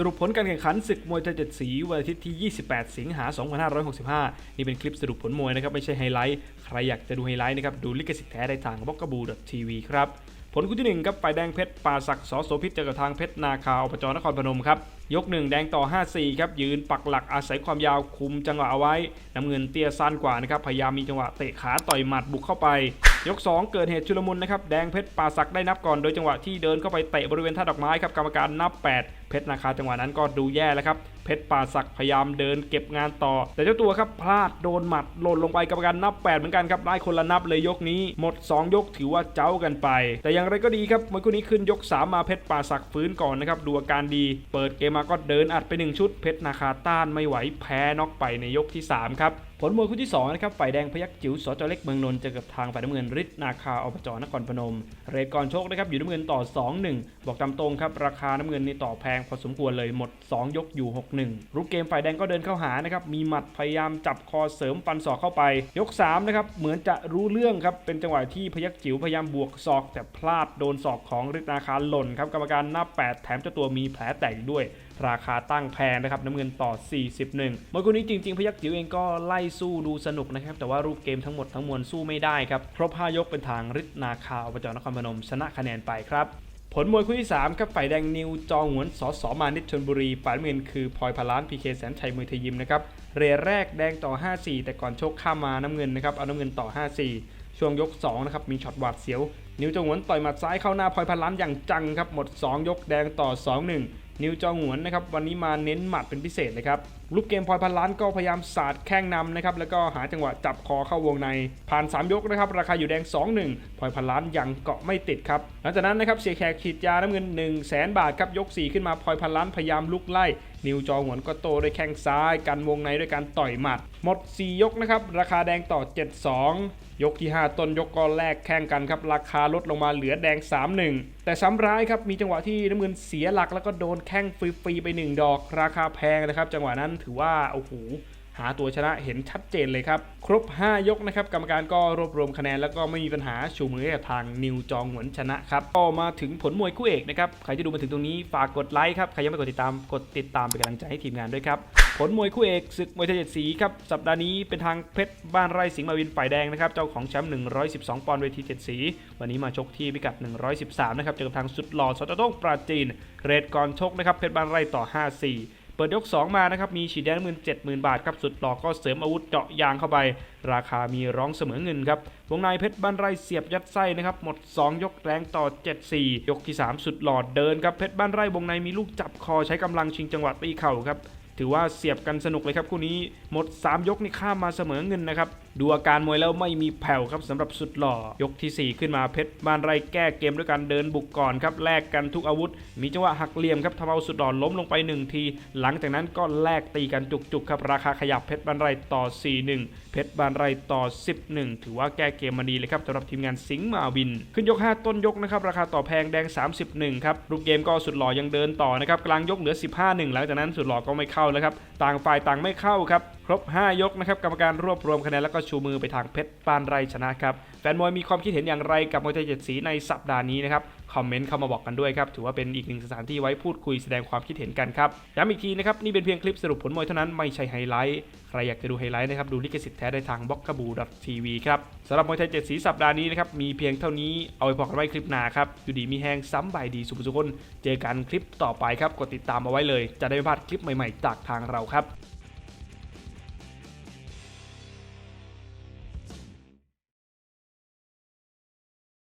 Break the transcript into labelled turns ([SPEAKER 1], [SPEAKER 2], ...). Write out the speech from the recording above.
[SPEAKER 1] สรุปผลการแข่งขันศึกมวยไทยเจ็ดสีวันอาทิตย์ที่ 28 สิงหา 2565 นี่เป็นคลิปสรุปผลมวยนะครับ ไม่ใช่ไฮไลท์ ใครอยากจะดูไฮไลท์นะครับ ดูลิขสิทธิ์แท้ได้ทางบล็อกกบูดทีวีครับ ผลคู่ที่หนึ่งครับฝ่ายแดงเพชรป่าศักดิ์สอโสพิษเจอกับทางเพชรนาคาอบจนครพนมครับ ยกหนึ่งแดงต่อ 5-4 ครับ ยืนปักหลักอาศัยความยาวคุมจังหวะเอาไว้ น้ำเงินเตี้ยสั้นกว่านะครับ พยายามมีจังหวะเตะขาต่อยหมัดบุกเข้าไป ยก 2 เกิดเหตุชุลมุนนะครับแดงเพชรป่าศักด์ได้นับก่อนโดยจังหวะที่เดินเข้าไปเตะบริเวณท่าดอกไม้ครับกรรมการนับ 8 เพชรนาคาจังหวะนั้นก็ดูแย่แล้วครับเพชรป่าศักด์พยายามเดินเก็บงานต่อ แต่เจ้าตัวครับพลาดโดนหมัดหล่นลงไปกรรมการนับ 8 เหมือนกันครับได้คนละนับเลยยกนี้หมด 2 ยกถือว่าเจ้ากันไป แต่อย่างไรก็ดีครับเมวยคู่นี้ขึ้นยก 3 มาเพชรป่าศักด์ฟื้นก่อนนะครับดูอาการดี เปิดเกมมาก็เดินอัดไปหนึ่งชุดเพชรนาคาต้านไม่ไหวแพ้น็อกไปในยกที่สามครับ ผลมวยคู่ที่ 2 นะครับ ฝ่ายแดงพยักจิ๋วสจเล็กเมืองนนท์เจอกับทางฝ่ายน้ำเงินฤทธิ์นาคาอบจนครพนม เรทก่อนโชคนะครับ อยู่น้ำเงินต่อ 2-1 บอกตามตรงครับ ราคาน้ำเงินนี่ต่อแพงพอสมควรเลยหมด 2 ยกอยู่ 6-1 รูปเกมฝ่ายแดงก็เดินเข้าหานะครับ มีหมัดพยายามจับคอเสริมฟันศอกเข้าไป ยก3นะครับ เหมือนจะรู้เรื่องครับ เป็นจังหวะที่พยักจิ๋วพยายามบวกศอก แต่พลาดโดนศอกของฤทธิ์นาคาหล่นครับ กรรมการหนับ8แถมเจ้าตัวมีแผลแตกด้วย ราคาตั้งแพงนะครับน้ำเงินต่อ 41มวยคู่นี้จริงๆ พยักจิ๋วเองก็ไล่สู้ดูสนุกนะครับแต่ว่ารูปเกมทั้งหมดทั้งมวลสู้ไม่ได้ครับครบ5ยกเป็นทางฤทธิ์นาคาอบจนครพนมชนะคะแนนไปครับผลมวยคู่ที่3ครับฝ่ายแดงนิวจองหวนสอสอมานิชชนบุรีฝ่ายเงินคือพลอยพลานพีเคแสนชัยมวยไทยยิมนะครับเรทแรกแดงต่อ 5-4 แต่ก่อนโชคข้ามมาน้ำเงินนะครับเอาน้ำเงินต่อ 5-4 ช่วงยก2นะครับมีช็อตหวาดเสียว นิวจองหวนต่อยหมัดซ้ายเข้าหน้าพลอยพลานอย่างจังครับหมด 2 ยกแดงต่อ 2-1 นิวจองหวนนะครับวันนี้มาเน้นหมัดเป็นพิเศษเลยครับ ลูกเกมพลอยพันล้านก็พยายามสาดแข้งนำนะครับแล้วก็หาจังหวะจับคอเข้าวงใน ผ่าน 3 ยกนะครับราคาอยู่แดง 2-1พลอยพันล้านยังเกาะไม่ติดครับหลังจากนั้นนะครับเสียแขกฉีดยาน้ำเงิน 1 0 0 0 0แสนบาทครับยก 4 ขึ้นมาพลอยพันล้านพยายามลุกไล่ นิวจองหวนก็โตด้วยแข้งซ้ายกันวงในด้วยการต่อยหมัด หมด 4 ยกนะครับราคาแดงต่อ 7-2ยกที่ 5 ต้นยกก็แลกแข่งกันครับ ราคาลดลงมาเหลือแดง 3-1 แต่ซ้ำร้ายครับ มีจังหวะที่น้ำเงินเสียหลักแล้วก็โดนแข้งฟรีๆไป 1 ดอก ราคาแพงนะครับ จังหวะนั้นถือว่าโอ้โหหาตัวชนะเห็นชัดเจนเลยครับ ครบ 5 ยกนะครับ กรรมการก็รวบรวมคะแนนแล้วก็ไม่มีปัญหาชูมือให้กับทางนิวจองหวนชนะครับ ก็มาถึงผลมวยคู่เอกนะครับ ใครที่ดูมาถึงตรงนี้ฝากกดไลค์ครับ ใครยังไม่กดติดตามกดติดตามเป็นกำลังใจให้ทีมงานด้วยครับ ผลมวยคู่เอกศึกมวยไทยเจ็ดสีครับ สัปดาห์นี้เป็นทางเพชรบ้านไร่สิงห์มาวินฝ่ายแดงนะครับ เจ้าของแชมป์112 ปอนด์เวทีเจ็ดสี วันนี้มาชกที่พิกัด 113 นะครับ เจอกับทางสุดหล่อสตโต้งปราจีน เรทก่อนชกนะครับ เพชรบ้านไร่ต่อ 5-4 เปิดยก 2 มานะครับ มีฉีดแดงเงิน70,000บาทครับ สุดหลอก็เสริมอาวุธเจาะยางเข้าไป ราคามีร้องเสมอเงินครับ วงในเพชรบ้านไร่เสียบยัดไส้นะครับ หมด 2 ยกแรงต่อ 7-4 ยกที่ 3 สุดหลอดเดินครับ เพชรบ้านไร่วงในมีลูกจับคอใช้กำลังชิงจังหวะตีเข่าครับ ถือว่าเสียบกันสนุกเลยครับคู่นี้ หมด 3 ยกนี่ข้ามมาเสมอเงินนะครับ ดูอาการมวยแล้วไม่มีแผ่วครับสำหรับสุดหล่อยกทีสี่ 4 ขึ้นมาเพชรบ้านไร่แก้เกมด้วยการเดินบุกก่อนครับแลกกันทุกอาวุธ มีจังหวะหักเหลี่ยมครับทำเอาสุดหล่อล้มลงไป 1 ที หลังจากนั้นก็แลกตีกันจุกๆครับราคาขยับเพชรบ้านไร่ต่อ 4-1 เพชรบ้านไร่ต่อ 11 ถือว่าแก้เกมมาดีเลยครับสำหรับทีมงานสิงห์มาวิน ขึ้นยก 5 ต้นยกนะครับราคาต่อแพงแดง 31ครับรูปเกมก็สุดหล่อยังเดินต่อนะครับกลางยกเหลือ 15-1 หลังจากนั้นสุดหล่อก็ไม่เข้าแล้วครับต่างฝ่ายต่างไม่เข้าครับ ครบ 5 ยกนะครับกรรมการรวบรวมคะแนนแล้วก็ชูมือไปทางเพชรปานไรชนะครับ แฟนมวยมีความคิดเห็นอย่างไรกับมวยไทยเจ็ดสีในสัปดาห์นี้นะครับคอมเมนต์เข้ามาบอกกันด้วยครับ ถือว่าเป็นอีกหนึ่งสถานที่ไว้พูดคุยแสดงความคิดเห็นกันครับ ย้ำอีกทีนะครับ นี่เป็นเพียงคลิปสรุปผลมวยเท่านั้นไม่ใช่ไฮไลท์ ใครอยากจะดูไฮไลท์นะครับ ดูลิขสิทธิ์แท้ได้ทางบล็อกกบูดทีวีครับสำหรับมวยไทยเจ็ดสีสัปดาห์นี้นะครับ มีเพียงเท่านี้เอาไว้พอกันไว้คลิปหน้าครับอยู่ดีมีแห้งซ้ำใบดีสุภสุคนเจอกันคลิปต่อไปครับกดติดตามเอาไว้เลย จะได้ไม่พลาดคลิปใหม่ๆจากทางเราครับ